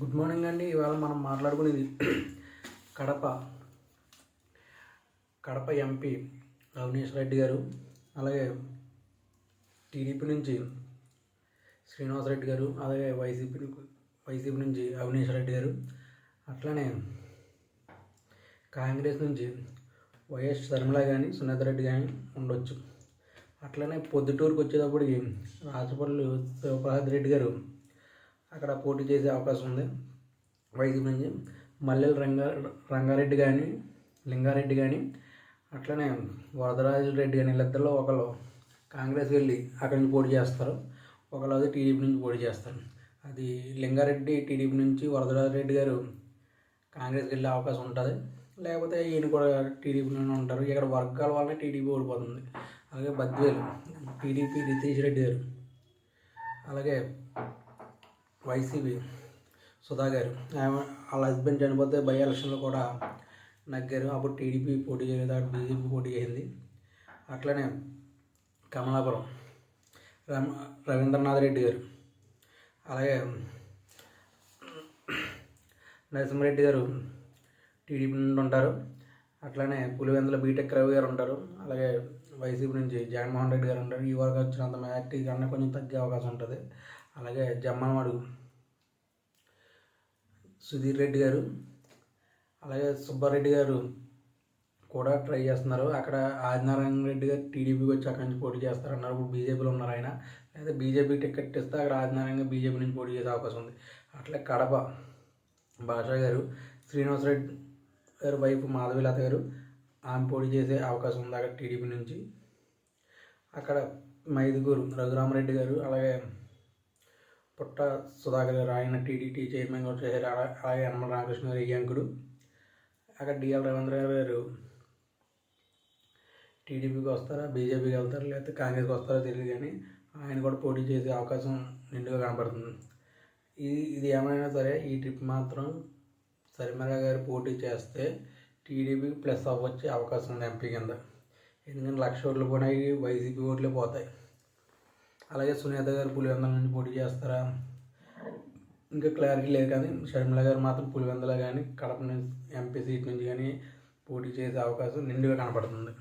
Good morning అండి. ఇవాళ మనం మాట్లాడుకునేది కడప కడప ఎంపీ అవినీష్ రెడ్డి గారు అలాగే టీడీపీ నుంచి శ్రీనివాస్ రెడ్డి గారు అలాగే వైసీపీ వైసీపీ నుంచి అవినీష్ రెడ్డి గారు అట్లానే కాంగ్రెస్ నుంచి వైఎస్ శర్మల కానీ సునీత రెడ్డి కానీ ఉండొచ్చు. అట్లనే పొద్దుటూరుకు వచ్చేటప్పటికి రాజపల్లి శివప్రసాద్ రెడ్డి గారు అక్కడ పోటీ చేసే అవకాశం ఉంది. వైసీపీ నుంచి మల్లెల రంగా రంగారెడ్డి కానీ లింగారెడ్డి కానీ అట్లనే వరదరాజు రెడ్డి కానీ వీళ్ళిద్దరిలో ఒకళ్ళు కాంగ్రెస్ వెళ్ళి అక్కడి నుంచి పోటీ చేస్తారు. ఒకళ్ళు అది టీడీపీ నుంచి పోటీ చేస్తారు. అది లింగారెడ్డి టీడీపీ నుంచి వరదరాజు రెడ్డి గారు కాంగ్రెస్కి వెళ్ళే అవకాశం ఉంటుంది. లేకపోతే ఈయన కూడా టీడీపీలోనే ఉంటారు. ఇక్కడ వర్గాల వల్లనే టీడీపీ ఓడిపోతుంది. అలాగే బద్వేలు టీడీపీ రితీష్ రెడ్డి గారు. అలాగే వైసీపీ సుధా గారు. ఆమె వాళ్ళ హస్బెండ్ చనిపోతే బై ఎలక్షన్లో కూడా నగ్గారు. అప్పుడు టీడీపీ పోటీ చేయలేదు అక్కడ బీజేపీ పోటీ చేసింది అట్లనే కమలాపురం రమ రవీంద్రనాథ్ రెడ్డి గారు అలాగే నరసింహారెడ్డి గారు టీడీపీ నుండి ఉంటారు. అట్లానే పులివెందుల బీటెక్ రవి గారు ఉంటారు. అలాగే వైసీపీ నుంచి జగన్మోహన్ రెడ్డి గారు ఉంటారు. ఈ వరకు వచ్చినంత మెజార్టీ కన్నా కొంచెం తగ్గే అవకాశం ఉంటుంది. అలాగే జమ్మనవాడు సుధీర్ రెడ్డి గారు అలాగే సుబ్బారెడ్డి గారు కూడా ట్రై చేస్తున్నారు. అక్కడ ఆదినారాయణ రెడ్డి గారు టీడీపీకి వచ్చి అక్కడి నుంచి పోటీ చేస్తారన్నారు. ఇప్పుడు బీజేపీలో ఉన్నారు ఆయన. లేదా బీజేపీ టికెట్ ఇస్తే అక్కడ ఆదినారాయణ బీజేపీ నుంచి పోటీ చేసే అవకాశం ఉంది. అట్లే కడప భాషా గారు శ్రీనివాస్ రెడ్డి గారు వైపు మాధవీలత గారు ఆమె పోటీ చేసే అవకాశం ఉంది అక్కడ టీడీపీ నుంచి. అక్కడ మైదుగురు రఘురామరెడ్డి గారు అలాగే పుట్ట సుధాకర్ గారు ఆయన టీడీటీ చైర్మన్ కూడా చేశారు అలా- అలాగే యనమల రామకృష్ణ గారు అయ్యాంకుడు అక్కడ డిఎల్ రవీంద్ర గారు టీడీపీకి వస్తారా బీజేపీకి వెళ్తారా లేకపోతే కాంగ్రెస్కి వస్తారో తెలియదు కానీ ఆయన కూడా పోటీ చేసే అవకాశం నిండుగా కనపడుతుంది. ఇది ఇది ఏమైనా సరే ఈ ట్రిప్ మాత్రం సరిమరా గారు పోటీ చేస్తే టీడీపీకి ప్లస్ అవ్వచ్చే అవకాశం ఉంది ఎంపీ కింద. ఎందుకంటే లక్ష ఓట్లు పోయినాయి వైసీపీ ఓట్లే పోతాయి. అలాగే సునీత గారు పులివెందల నుంచి పోటీ చేస్తారా? ఇంకా క్లారిటీ లేదు కానీ షర్మిల గారు మాత్రం పులివెందల కానీ కడప నుంచి ఎంపీ సీట్ నుంచి కానీ పోటీ చేసే అవకాశం నిండుగా కనపడుతుంది.